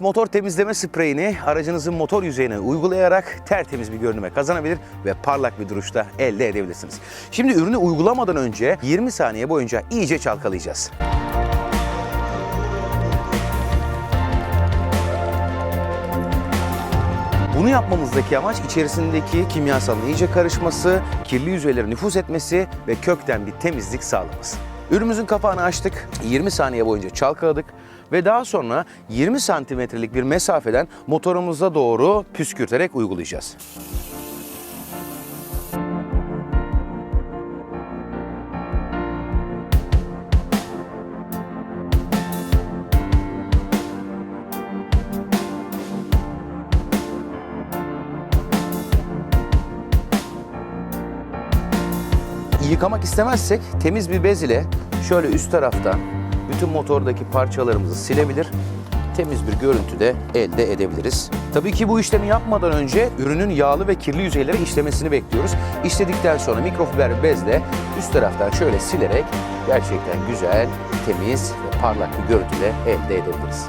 motor temizleme spreyini aracınızın motor yüzeyine uygulayarak tertemiz bir görünüme kazanabilir ve parlak bir duruşta elde edebilirsiniz. Şimdi ürünü uygulamadan önce 20 saniye boyunca iyice çalkalayacağız. Bunu yapmamızdaki amaç içerisindeki kimyasalın iyice karışması, kirli yüzeylere nüfuz etmesi ve kökten bir temizlik sağlaması. Ürünümüzün kapağını açtık, 20 saniye boyunca çalkaladık ve daha sonra 20 santimetrelik bir mesafeden motorumuza doğru püskürterek uygulayacağız. Yıkamak istemezsek temiz bir bez ile şöyle üst taraftan bütün motordaki parçalarımızı silebilir. Temiz bir görüntü de elde edebiliriz. Tabii ki bu işlemi yapmadan önce ürünün yağlı ve kirli yüzeyleri işlemesini bekliyoruz. İşledikten sonra mikrofiber bezle üst taraftan şöyle silerek gerçekten güzel, temiz ve parlak bir görüntü de elde edebiliriz.